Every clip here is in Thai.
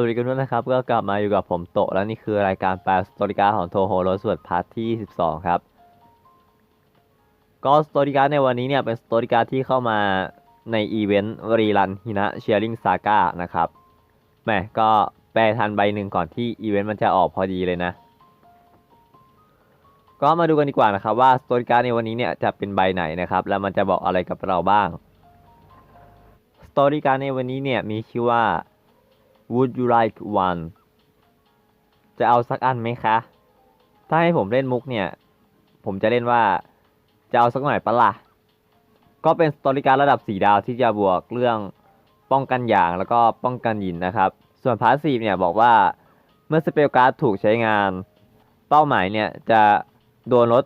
วัสดีกันด้วยนะครับ ก็กลับมาอยู่กับผมโตแล้วนี่คือรายการแปลสตอริการของโทโฮโรสวดพาร์ทที่ 12 ครับ ก็สตอริการในวันนี้เนี่ยเป็นสตอริการที่เข้ามาในอีเวนต์รีรันฮินะเชียริงซาก้านะครับแหมก็แปลทันใบหนึ่งก่อนที่อีเวนต์มันจะออกพอดีเลยนะ ก็มาดูกันดีกว่านะครับว่าสตอริการในวันนี้เนี่ยจะเป็นใบไหนนะครับ แล้วมันจะบอกอะไรกับเราบ้างสตอรี่การในวันนี้เนี่ยมีชื่อว่า Would you like one จะเอาสักอันไหมคะ ถ้าให้ผมเล่นมุกเนี่ย ผมจะเล่นว่า จะเอาสักหน่อยปะละ่ะ ก็เป็นสตอรี่การ์ดระดับ 4 ดาวที่จะบวกเรื่องป้องกันอย่างแล้วก็ป้องกันหยินนะครับ ส่วนพาสซีฟเนี่ยบอกว่าเมื่อสเปลการ์ดถูกใช้งาน เป้าหมายเนี่ยจะโดนลด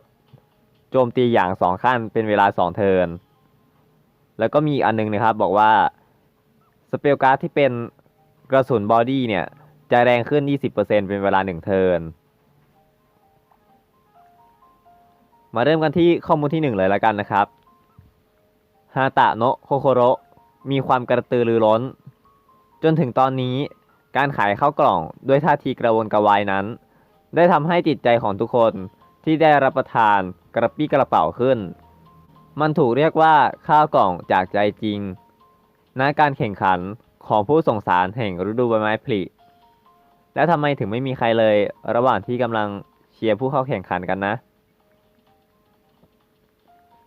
โจมตีอย่าง 2 ขั้นเป็นเวลา 2 เทิร์น แล้วก็มีอันนึงนะครับบอกว่าสเปลการ์ดที่เป็น กระสุนบอดี้เนี่ย จะแรงขึ้น 20%เป็นเวลา 1 เทิร์น มาเริ่มกันที่ข้อมูลที่ 1 เลยแล้วกันนะครับ ฮาตะโนะโคโคโรมีความกระตือรือร้น จนถึงตอนนี้การขายข้าวกล่องด้วยท่าทีกระวนกระวายนั้น ได้ทำให้จิตใจของทุกคนที่ได้รับประทานกระปี้กระเป๋าขึ้น มันถูกเรียกว่าข้าวกล่องจากใจจริงณการแข่งขัน ของผู้ส่งสารแห่งฤดูใบไม้ผลิแล้วทำไมถึงไม่มีใครเลย ระหว่างที่กำลังเชียร์ผู้เข้าแข่งขันกันนะ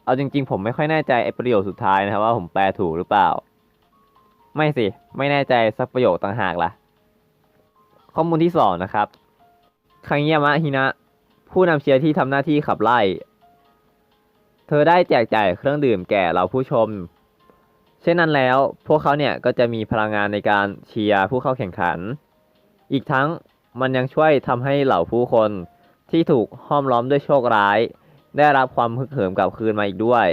เอาจริง ๆ ผมไม่ค่อยแน่ใจไอ้ประโยคสุดท้ายนะครับว่าผมแปลถูกหรือเปล่า ไม่สิ ไม่แน่ใจสักประโยคต่างหากล่ะ ข้อมูลที่สองนะครับคังยามะฮินะ ผู้นำเชียร์ที่ทำหน้าที่ขับไล่ เธอได้แจกจ่ายเครื่องดื่มแก่เราผู้ชม เช่นนั้นแล้ว พวกเขาเนี่ยก็จะมีพลังงานในการเชียร์ผู้เข้าแข่งขัน อีกทั้งมันยังช่วยทำให้เหล่าผู้คนที่ถูกห้อมล้อมด้วยโชคร้าย ได้รับความฮึกเหิมกลับคืนมาอีกด้วย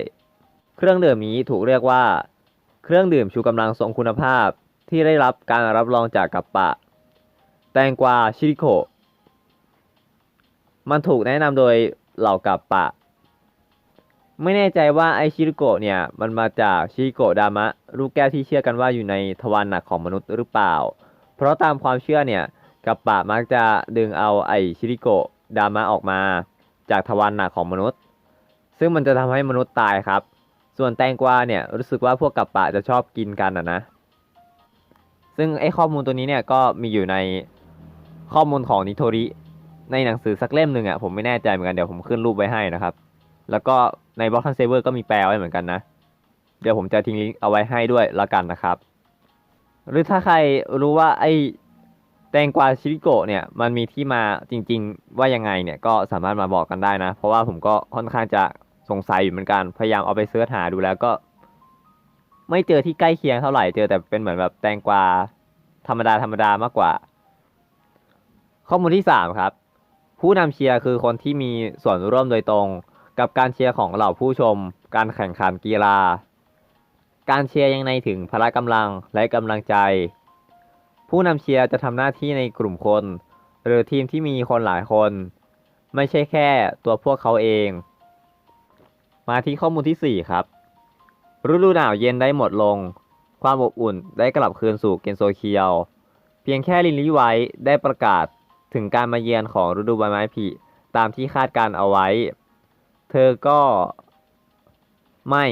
เครื่องดื่มนี้ถูกเรียกว่า เครื่องดื่มชูกำลังทรงคุณภาพที่ได้รับการรับรองจากกัปปะ แตงกวาชิริโกมันถูกแนะนำโดยเหล่ากัปปะ ไม่แน่ใจว่าไอชิริโกะเนี่ย มันมาจากชิริโกะดามะ ลูกแก้วที่เชื่อกันว่าอยู่ในทวารหนักของมนุษย์หรือเปล่า เพราะตามความเชื่อเนี่ยกัปปะมักจะดึงเอาไอชิริโกะดามะออกมา จากทวารหนักของมนุษย์ ซึ่งมันจะทำให้มนุษย์ตายครับ ส่วนแตงกวาเนี่ยรู้สึกว่าพวกกัปปะจะชอบกินกันอะนะ ซึ่งไอข้อมูลตัวนี้เนี่ยก็มีอยู่ในข้อมูลของนิโทริในหนังสือสักเล่มหนึ่งอะผมไม่แน่ใจเหมือนกันเดี๋ยวผมขึ้นรูปไว้ให้นะครับ แล้วก็ในบล็อกทันเซเวอร์ก็มีแปลไว้เหมือนกันนะ เดี๋ยวผมจะทิ้งลิงก์เอาไว้ให้ด้วยละกันนะครับ หรือถ้าใครรู้ว่าไอ้แตงกวาชิริโกะเนี่ยมันมีที่มาจริง ๆ ว่ายังไงเนี่ยก็สามารถมาบอกกันได้นะ เพราะว่าผมก็ค่อนข้างจะสงสัยอยู่เหมือนกันพยายามเอาไปเสิร์ชหาดูแล้วก็ ไม่เจอที่ใกล้เคียงเท่าไหร่เจอแต่เป็นเหมือนแบบแตงกวาธรรมดาธรรมดามากกว่า ข้อมูลที่สามครับ ผู้นำเชียร์คือคนที่มีส่วนร่วมโดยตรง กับการเชียร์ของเหล่าผู้ชม การแข่งขันกีฬา การเชียร์ยังในถึงพละกำลังและกำลังใจ ผู้นำเชียร์จะทำหน้าที่ในกลุ่มคน หรือทีมที่มีคนหลายคน ไม่ใช่แค่ตัวพวกเขาเอง มาที่ข้อมูลที่ 4 ครับฤดูหนาวเย็นได้หมดลง ความอบอุ่นได้กลับคืนสู่เกนโซเคียว เพียงแค่ลินลี่ไว้ได้ประกาศถึงการมาเยือนของฤดูใบไม้ผลิตามที่คาดการเอาไว้ เธอก็ไม่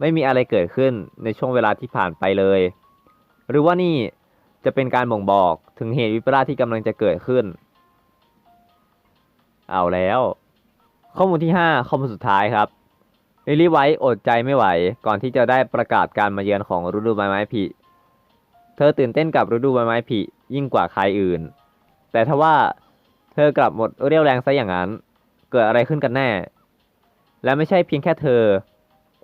ไม่มีอะไรเกิดขึ้นในช่วงเวลาที่ผ่านไปเลย หรือว่านี่จะเป็นการบ่งบอกถึงเหตุวิปลาสที่กำลังจะเกิดขึ้น เอาแล้ว ข้อมูลที่ 5 ข้อมูลสุดท้ายครับลิลลี่ไว้อดใจไม่ไหว ก่อนที่จะได้ประกาศการมาเยือนของฤดูใบไม้ผลิเธอตื่นเต้นกับฤดูใบไม้ผลิยิ่งกว่าใครอื่น แต่ทว่าเธอกลับหมดเรี่ยวแรงซะอย่างนั้น เกิดอะไรขึ้นกันแน่ และไม่ใช่เพียงแค่เธอ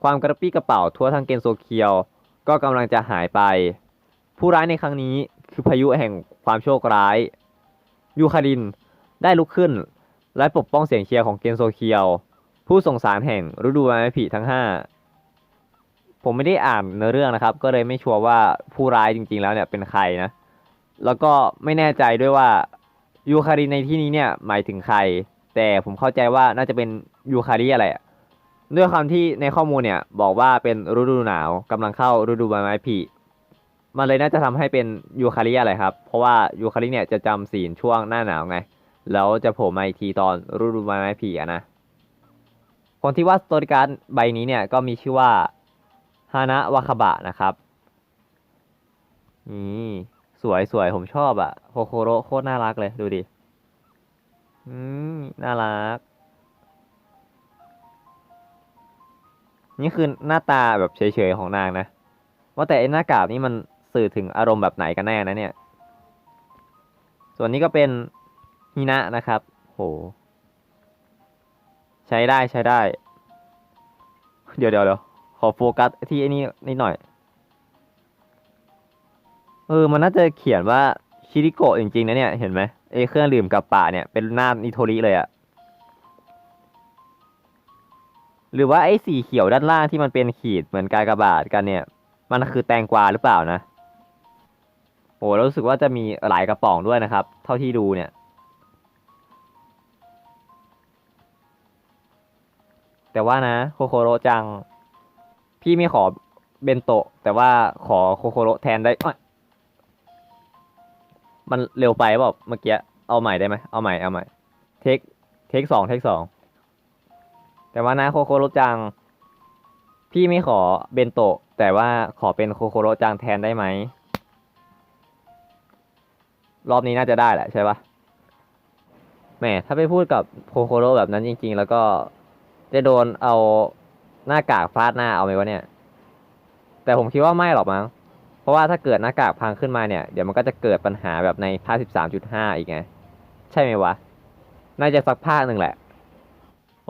ความกระปี้กระเป๋าทั่วทั้งเกนโซเคียว ก็กำลังจะหายไป ผู้ร้ายในครั้งนี้คือพายุแห่งความโชคร้าย ยูคารินได้ลุกขึ้น และปกป้องเสียงเชียร์ของเกนโซเคียว ผู้ส่งสารแห่งฤดูใบไม้ผลิทั้ง 5 ผมไม่ได้อ่านเนื้อเรื่องนะครับ ก็เลยไม่ชัวร์ว่าผู้ร้ายจริง ๆ แล้วเนี่ยเป็นใครนะ แล้วก็ไม่แน่ใจด้วยว่ายูคารินในที่นี้เนี่ยหมายถึงใคร แต่ผมเข้าใจว่าน่าจะเป็นยูคาริอะไรอะ ด้วยความที่ในข้อมูลเนี่ย บอกว่าเป็นฤดูหนาวกำลังเข้าฤดูใบไม้ผลิมันเลยน่าจะทำให้เป็นยูคาริอะไรครับ เพราะว่ายูคาริเนี่ยจะจำศีลช่วงหน้าหนาวไง แล้วจะโผล่มาอีกทีตอนฤดูใบไม้ผลิอะนะ คนที่วาดสโตริการ์ดใบนี้เนี่ยก็มีชื่อว่าฮานะวาคาบะนะครับ นี่สวยสวยผมชอบอะโคโคโรโคตรน่ารักเลยดูดิ อืมน่ารั นี่คือหน้าตาแบบเฉยๆของนางนะ ว่าแต่ไอ้หน้ากากนี่มันสื่อถึงอารมณ์แบบไหนกันแน่นะเนี่ย ส่วนนี้ก็เป็นฮินะนะครับ โห ใช้ได้ใช้ได้ เดี๋ยวเดี๋ยวเดี๋ยวขอโฟกัสที่ไอ้นี่นิดหน่อย เออ มันน่าจะเขียนว่าชิริโกะจริงๆนะเนี่ย เห็นไหมไอ้เครื่องดื่มกับป่าเนี่ยเป็นหน้านิโทริเลยอะ หรือว่าไอ้สีเขียวด้านล่างที่มันเป็นขีดเหมือนกากบาทกันเนี่ย มันคือแตงกวาหรือเปล่านะโอ้แล้วรู้สึกว่าจะมีหลายกระป๋องด้วยนะครับ เท่าที่ดูเนี่ยแต่ว่านะโคโคโรจัง พี่ไม่ขอเบนโตะ แต่ว่าขอโคโคโรแทนได้มันเร็วไปเปล่าเมื่อกี้เอาใหม่ได้ไหมเอาใหม่เอาใหม่เทคเทคสองเทคสอง แต่ว่านะโคโคโรจัง พี่ไม่ขอเบนโตะ แต่ว่าขอเป็นโคโคโรจังแทนได้ไหม รอบนี้น่าจะได้แหละใช่ปะแหมถ้าไปพูดกับโคโคโรแบบนั้นจริง ๆ แล้วก็จะโดนเอาหน้ากากฟาดหน้าเอาไหมวะเนี่ย แต่ผมคิดว่าไม่หรอกมั้ง เพราะว่าถ้าเกิดหน้ากากพังขึ้นมาเนี่ย เดี๋ยวมันก็จะเกิดปัญหาแบบในภาค13.5 อีกไง ใช่ไหมวะ น่าจะสักภาคหนึ่งแหละ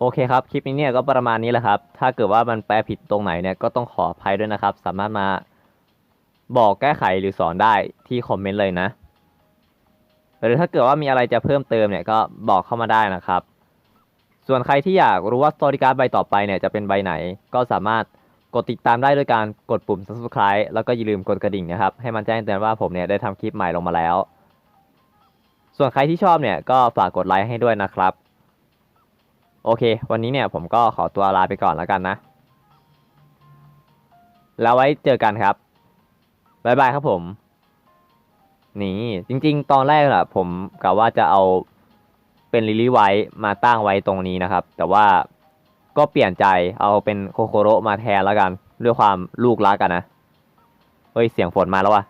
โอเคครับ คลิปนี้เนี่ยก็ประมาณนี้แหละครับ ถ้าเกิดว่ามันแปลผิดตรงไหนเนี่ยก็ต้องขออภัยด้วยนะครับ สามารถมาบอกแก้ไขหรือสอนได้ที่คอมเมนต์เลยนะ หรือถ้าเกิดว่ามีอะไรจะเพิ่มเติมเนี่ยก็บอกเข้ามาได้นะครับ ส่วนใครที่อยากรู้ว่าสตอรี่การ์ดใบต่อไปเนี่ยจะเป็นใบไหน ก็สามารถกดติดตามได้ด้วยการกดปุ่ม subscribe แล้วก็อย่าลืมกดกระดิ่งนะครับ ให้มันแจ้งเตือนว่าผมเนี่ยได้ทำคลิปใหม่ลงมาแล้ว ส่วนใครที่ชอบเนี่ยก็ฝากกดไลค์ให้ด้วยนะครับ โอเค วันนี้เนี่ยผมก็ขอตัวลาไปก่อนแล้วกันนะ แล้วไว้เจอกันครับบายบายครับผม นี่จริง ๆ ตอนแรกอะผมกะว่าจะเอาเป็นลิลี่ไว้มาตั้งไว้ตรงนี้นะครับ แต่ว่าก็เปลี่ยนใจเอาเป็นโคโคโรมาแทนแล้วกัน ด้วยความลูกรักกันนะ เฮ้ย เสียงฝนมาแล้วว่ะ